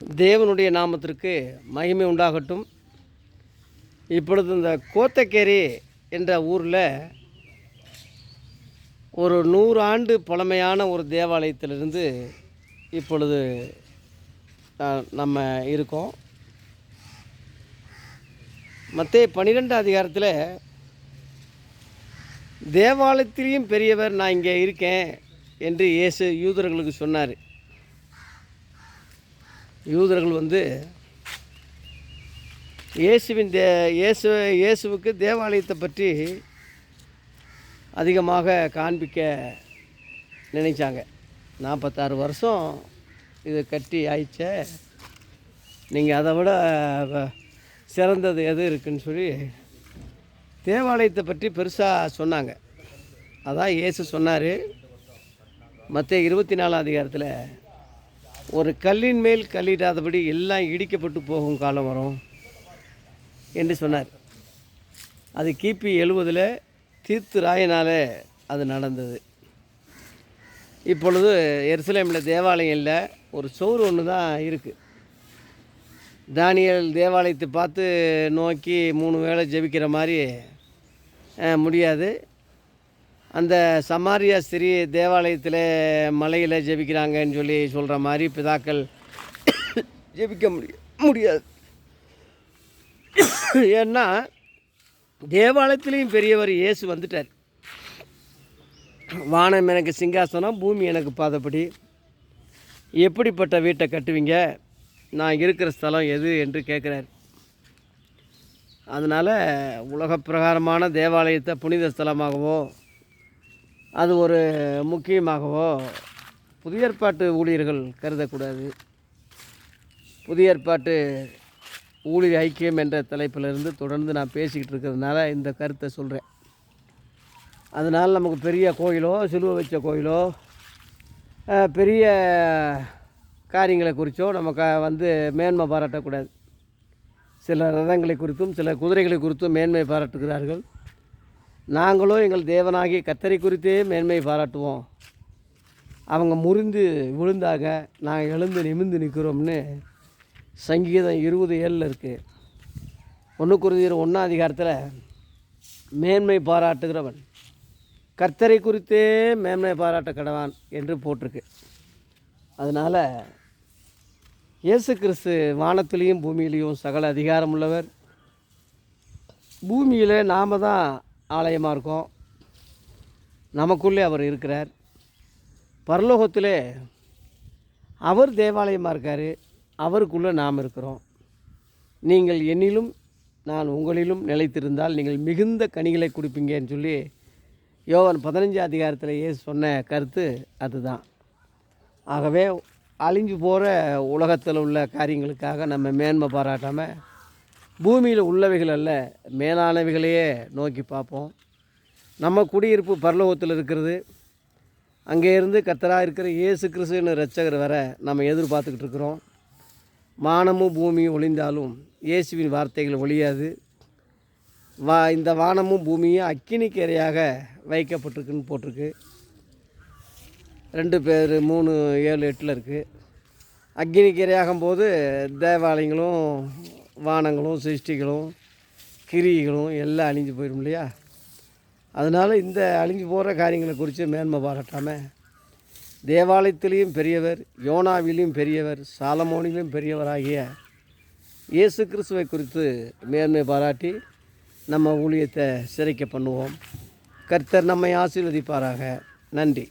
தேவனுடைய நாமத்திற்கு மகிமை உண்டாகட்டும். இப்பொழுது இந்த கோத்தக்கேரி என்ற ஊரில் ஒரு நூறு ஆண்டு பழமையான ஒரு தேவாலயத்திலிருந்து இப்பொழுது நம்ம இருக்கோம். மற்ற பன்னிரெண்டு அதிகாரத்தில் தேவாலயத்திலையும் பெரியவர் நான் இங்கே இருக்கேன் என்று இயேசு யூதர்களுக்கு சொன்னார். யூதர்கள் வந்து இயேசுவின் தே இயேசு இயேசுவுக்கு தேவாலயத்தை பற்றி அதிகமாக காண்பிக்க நினைச்சாங்க. நாற்பத்தாறு வருஷம் இது கட்டி ஆயிடுச்சே நீங்கள் அதை விட சிறந்தது எது இருக்குன்னு சொல்லி தேவாலயத்தை பற்றி பெருசாக சொன்னாங்க. அதான் இயேசு சொன்னார். மற்ற இருபத்தி நாலாம் அதிகாரத்தில் ஒரு கல்லின் மேல் கல்லிடாதபடி எல்லாம் இடிக்கப்பட்டு போகும் காலம் வரும் என்று சொன்னார். அது கிபி எழுபதில் தீர்த்து ராயனால் அது நடந்தது. இப்பொழுது எருசலேமில் தேவாலயம் இல்லை ஒரு சோறு ஒன்று தான் இருக்குது தானியல் தேவாலயத்தை பார்த்து நோக்கி மூணு வேளை ஜெபிக்கிற மாதிரி முடியாது. அந்த சமாரியா ஸ்திரீ தேவாலயத்தில் மலையில் ஜெபிக்கிறாங்கன்னு சொல்லி சொல்கிற மாதிரி பிதாக்கள் ஜெபிக்க முடிய முடியாது. ஏன்னா தேவாலயத்துலேயும் பெரியவர் இயேசு வந்துட்டார். வானம் எனக்கு சிங்காசனம் பூமி எனக்கு பாதப்படி. எப்படிப்பட்ட வீட்டை கட்டுவீங்க? நான் இருக்கிற ஸ்தலம் எது என்று கேட்குறாரு. அதனால் உலக பிரகாரமான தேவாலயத்தை புனித ஸ்தலமாகவோ அது ஒரு முக்கியமாகவோ புதிய ஏற்பாட்டு ஊழியர்கள் கருதக்கூடாது. புதிய ஏற்பாட்டு ஊழியர் ஐக்கியம் என்ற தலைப்பிலிருந்து தொடர்ந்து நான் பேசிக்கிட்டு இருக்கிறதுனால இந்த கருத்தை சொல்கிறேன் அதனால் நமக்கு பெரிய கோயிலோ சிலுவை வச்ச கோயிலோ பெரிய காரியங்களை குறித்தோ நமக்கு வந்து மேன்மை பாராட்டக்கூடாது. சில ரதங்களை குறித்தும் சில குதிரைகளை குறித்தும் மேன்மை பாராட்டுகிறார்கள். நாங்களும் எங்கள் தேவனாகிய கத்தரை குறித்தே மேன்மை பாராட்டுவோம். அவங்க முறிந்து விழுந்தாங்க நாங்கள் எழுந்து நிமிந்து நிற்கிறோம்னு சங்கீதம் இருபது ஏழில் இருக்குது ஒன்று குருதியர் ஒன்றாம் அதிகாரத்தில் மேன்மை பாராட்டுகிறவன். கர்த்தரை குறித்தே மேன்மை பாராட்ட கடவான் என்று போட்டிருக்கு. அதனால் இயேசு கிறிஸ்து வானத்திலையும் பூமியிலையும் சகல அதிகாரம் உள்ளவர். பூமியில் நாம் தான் ஆலயமாக இருக்கும். நமக்குள்ளே அவர் இருக்கிறார். பரலோகத்தில் அவர் தேவாலயமாக இருக்கார். அவருக்குள்ளே நாம் இருக்கிறோம். நீங்கள் என்னிலும் நான் உங்களிலும் நிலைத்திருந்தால் நீங்கள் மிகுந்த கனிகளை கொடுப்பீங்கன்னு சொல்லி யோகன் பதினஞ்சு அதிகாரத்திலேயே சொன்ன கருத்து அதுதான். ஆகவே அழிஞ்சு போகிற உலகத்தில் உள்ள காரியங்களுக்காக நம்ம மேன்மை பாராட்டாமல் பூமியில் உள்ளவைகள் அல்ல மேலானவைகளையே நோக்கி பார்ப்போம். நம்ம குடியிருப்பு பரலோகத்தில் இருக்கிறது. அங்கே இருந்து கத்தராக இருக்கிற இயேசு கிறிஸ்துன்னு ரட்சகர் வர நம்ம எதிர்பார்த்துக்கிட்டு இருக்கிறோம். வானமும் பூமியும் ஒளிந்தாலும் இயேசுவின் வார்த்தைகள் ஒழியாது வா இந்த வானமும் பூமியும் அக்கினிக்கு இரையாக வைக்கப்பட்டிருக்குன்னு போட்டிருக்கு. ரெண்டு பேர் மூணு ஏழு எட்டில் இருக்குது அக்னிக்கு இரையாகும் போது தேவாலயங்களும் வானங்களும் சிருஷ்டிகளும் கிரிகளும் எல்லாம் அழிஞ்சு போயிடும் இல்லையா? அதனால் இந்த அழிஞ்சு போகிற காரியங்களை குறித்து மேன்மை பாராட்டாமல் தேவாலயத்திலையும் பெரியவர் யோனாவிலையும் பெரியவர் சாலமோனிலையும் பெரியவராகிய இயேசு கிறிஸ்துவை குறித்து மேன்மை பாராட்டி நம்ம ஊழியத்தை சிறைக்க பண்ணுவோம். கர்த்தர் நம்மை ஆசீர்வதிப்பாராக. நன்றி.